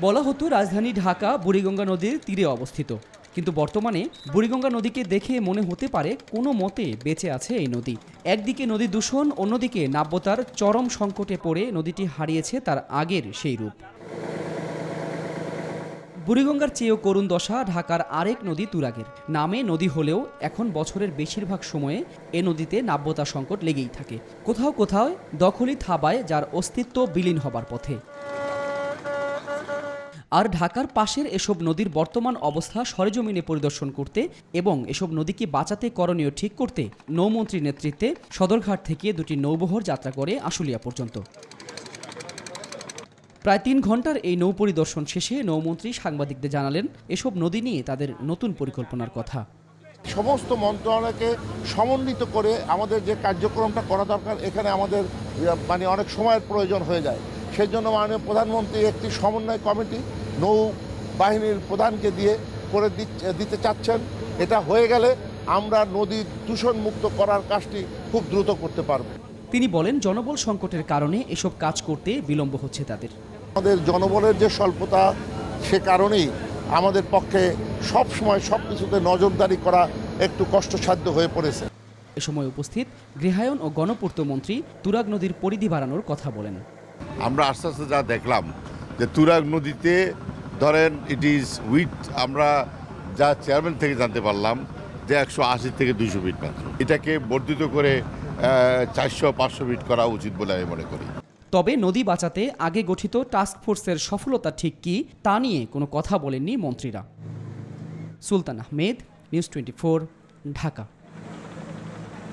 বলা হতো রাজধানী ঢাকা বুড়িগঙ্গা নদীর তীরে অবস্থিত। কিন্তু বর্তমানে বুড়িগঙ্গা নদীকে দেখে মনে হতে পারে কোনো মতে বেঁচে আছে এই নদী। একদিকে নদী দূষণ, অন্যদিকে নাব্যতার চরম সংকটে পড়ে নদীটি হারিয়েছে তার আগের সেই রূপ। বুড়িগঙ্গার চেয়েও করুণ দশা ঢাকার আরেক নদী তুরাগের। নামে নদী হলেও এখন বছরের বেশিরভাগ সময়ে এ নদীতে নাব্যতা সংকট লেগেই থাকে। কোথাও কোথাও দখলি থাবায় যার অস্তিত্ব বিলীন হবার পথে। আর ঢাকার পাশের এসব নদীর বর্তমান অবস্থা সরেজমিনে পরিদর্শন করতে এবং এসব নদীকে বাঁচাতে করণীয় ঠিক করতে নৌমন্ত্রীর নেতৃত্বে সদরঘাট থেকে দুটি নৌবহর যাত্রা করে আশুলিয়া পর্যন্ত। প্রায় তিন ঘণ্টার এই নৌ পরিদর্শন শেষে নৌমন্ত্রী সাংবাদিকদের জানালেন, এসব নদী নিয়ে তাদের নতুন পরিকল্পনার কথা। সমস্ত মন্ত্রণালয়কে সমন্বিত করে আমাদের যে কার্যক্রমটা করা দরকার, এখানে আমাদের মানে অনেক সময়ের প্রয়োজন হয়ে যায়। সেই জন্য মাননীয় প্রধানমন্ত্রী একটি সমন্বয় কমিটি নৌ বাহিনীর প্রধানকে দিয়ে করে দিচ্ছে- দিতে চাচ্ছেন। এটা হয়ে গেলে আমরা নদী দূষণ মুক্ত করার কাজটি খুব দ্রুত করতে পারব। তিনি বলেন জনবল সংকটের কারণে এসব কাজ করতে বিলম্ব হচ্ছে তাদের। আমাদের জনবলের যে স্বল্পতা সে কারণেই আমাদের পক্ষে সব সময় সব কিছুতে নজরদারি করা একটু কষ্টসাধ্য হয়ে পড়েছে। এ সময় উপস্থিত গৃহায়ন ও গণপূর্ত মন্ত্রী তুরাগ নদীর পরিধি বাড়ানোর কথা বলেন। আমরা আস্তে আস্তে যা দেখলাম যে তুরাগ নদীতে ধরেন ইট ইজ উইথ আমরা যা চেয়ারম্যান থেকে জানতে পারলাম যে একশো আশি থেকে দুইশো ফিট মাত্র। এটাকে বর্ধিত করে চারশো, পাঁচশো ফিট করা উচিত বলে আমি মনে করি। তবে নদী বাঁচাতে আগে গঠিত টাস্ক ফোর্সের সফলতা ঠিক কি, তা নিয়ে কোনো কথা বলেননি মন্ত্রীরা। Sultan Ahmed news twenty Dhaka.